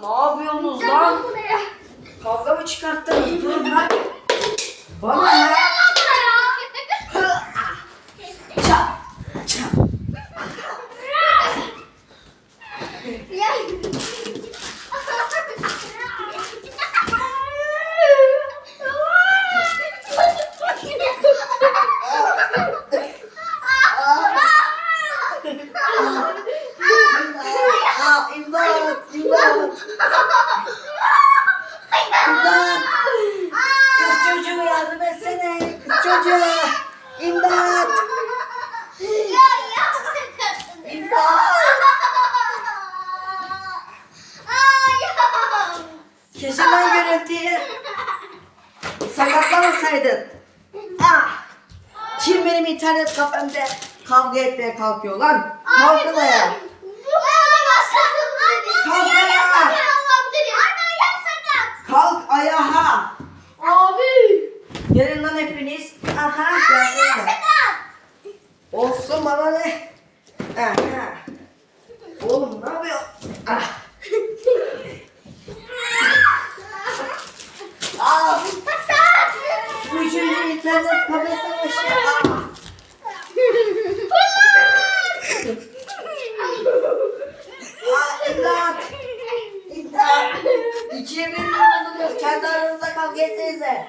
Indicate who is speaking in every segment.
Speaker 1: Ne yapıyorsunuz lan? Kavga mı çıkarttınız? Durun lan. Bana ne? Çap. Çap. Aa, imdat, imdat. İmdat. Kız çocuğu yardım etsene. Çocuğu. İmdat. İmdat. Kesin lan görüntüyü. Sakatlamasaydın. Ah. Kim benim internet kafemde kavga etmeye kalkıyor lan? Kalkın ayağa. Gelin lan hepiniz. Aha geldim. Olsun bana ne? Aha. Oğlum ne yapıyor? Ah. Ah. Bu üçüncü internet kafe savaşı. Ah. İkiye bir mi oldunuz? Kendi aranızda kavga etsenize.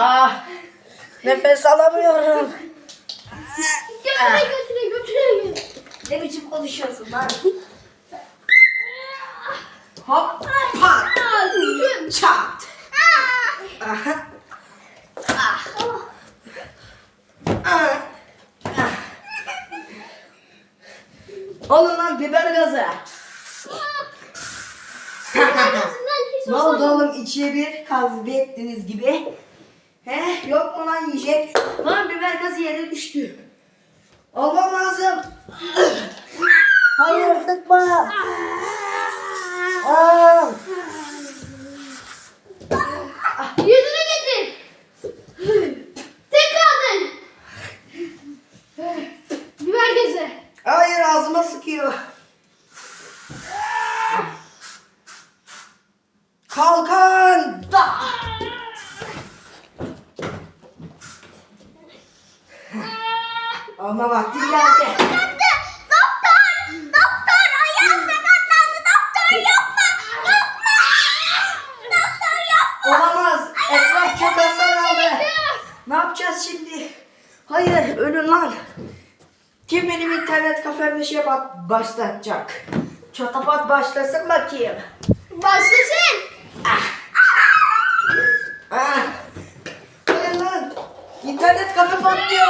Speaker 1: Ah. Nefes alamıyorum. Ne biçim konuşuyorsun lan? Hop. Pat. Çat. Aha. Ah. Ah. Oğlum lan biber gazı. ne oldu oğlum ikiye bir kavga ettiniz gibi? He yok mu lan yiyecek? Lan biber gazı yere düştü. Olmam lazım. Hayır sıkma. Aa.
Speaker 2: Yüzünü getir. Tek kaldın. Biber gezi.
Speaker 1: Hayır ağzıma sıkıyor. Kalkan. Da. Ama vakti geldi. Olamaz. Etraf çok hasar aldı. Ne yapacağız şimdi? Hayır ölün lan. Kim benim internet kafemde şey bak başlatacak? Çatapat başlasın bakayım.
Speaker 2: Başlasın.
Speaker 1: Ah. Hayır lan. İnternet kafe patlıyor.